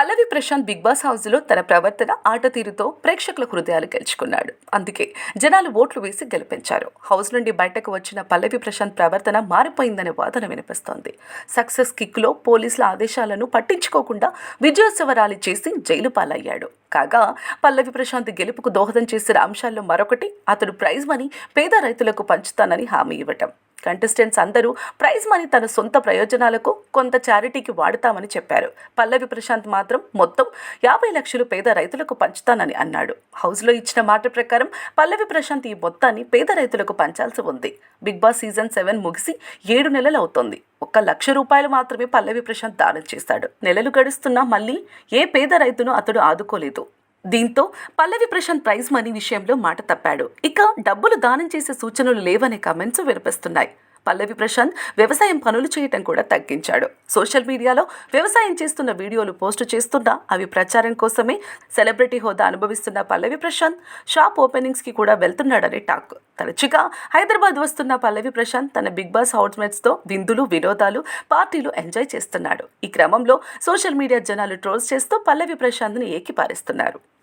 పల్లవి Prashanth big boss హౌస్లో తన ప్రవర్తన ఆట తీరుతో ప్రేక్షకుల హృదయాలు గెలుచుకున్నాడు. అందుకే జనాలు ఓట్లు వేసి గెలిపించారు. హౌస్ నుండి బయటకు వచ్చిన పల్లవి ప్రశాంత్ ప్రవర్తన మారిపోయిందనే వాదన వినిపిస్తోంది. సక్సెస్ కిక్లో పోలీసుల ఆదేశాలను పట్టించుకోకుండా విజయోత్సవరాలు చేసి జైలు పాలయ్యాడు. కాగా పల్లవి ప్రశాంత్ గెలుపుకు దోహదం చేసిన అంశాల్లో మరొకటి అతడు ప్రైజ్ మనీ పేద రైతులకు పంచుతానని హామీ ఇవ్వటం. కంటెస్టెంట్స్ అందరూ ప్రైజ్ మనీ తన సొంత ప్రయోజనాలకు కొంత చారిటీకి వాడుతామని చెప్పారు. పల్లవి ప్రశాంత్ మాత్రం మొత్తం యాభై లక్షలు పేద రైతులకు పంచుతానని అన్నాడు. హౌస్లో ఇచ్చిన మాట ప్రకారం ప్రకారం పల్లవి ప్రశాంత్ ఈ మొత్తాన్ని పేద రైతులకు పంచాల్సి ఉంది. బిగ్ బాస్ సీజన్ సెవెన్ ముగిసి ఏడు నెలలు అవుతోంది. ఒక్క లక్ష రూపాయలు మాత్రమే పల్లవి ప్రశాంత్ దానం చేశాడు. నెలలు గడుస్తున్నా మళ్ళీ ఏ పేద రైతును అతడు ఆదుకోలేదు. దీంతో పల్లవి ప్రశాంత్ ప్రైజ్ మనీ విషయంలో మాట తప్పాడు. ఇక డబ్బులు దానం చేసే సూచనలు లేవనే కామెంట్స్ వినిపిస్తున్నాయి. పల్లవి ప్రశాంత్ వ్యవసాయం పనులు చేయటం కూడా తగ్గించాడు. సోషల్ మీడియాలో వ్యవసాయం చేస్తున్న వీడియోలు పోస్టు చేస్తున్నా అవి ప్రచారం కోసమే సెలబ్రిటీ హోదా అనుభవిస్తున్న పల్లవి ప్రశాంత్ షాప్ ఓపెనింగ్స్కి కూడా వెళ్తున్నాడని టాక్. తరచుగా హైదరాబాద్ వస్తున్న పల్లవి ప్రశాంత్ తన బిగ్ బాస్ హౌస్మేట్స్తో విందులు వినోదాలు పార్టీలు ఎంజాయ్ చేస్తున్నాడు. ఈ క్రమంలో సోషల్ మీడియా జనాలు ట్రోల్స్ చేస్తూ పల్లవి ప్రశాంత్ని ఏకిపారేస్తున్నారు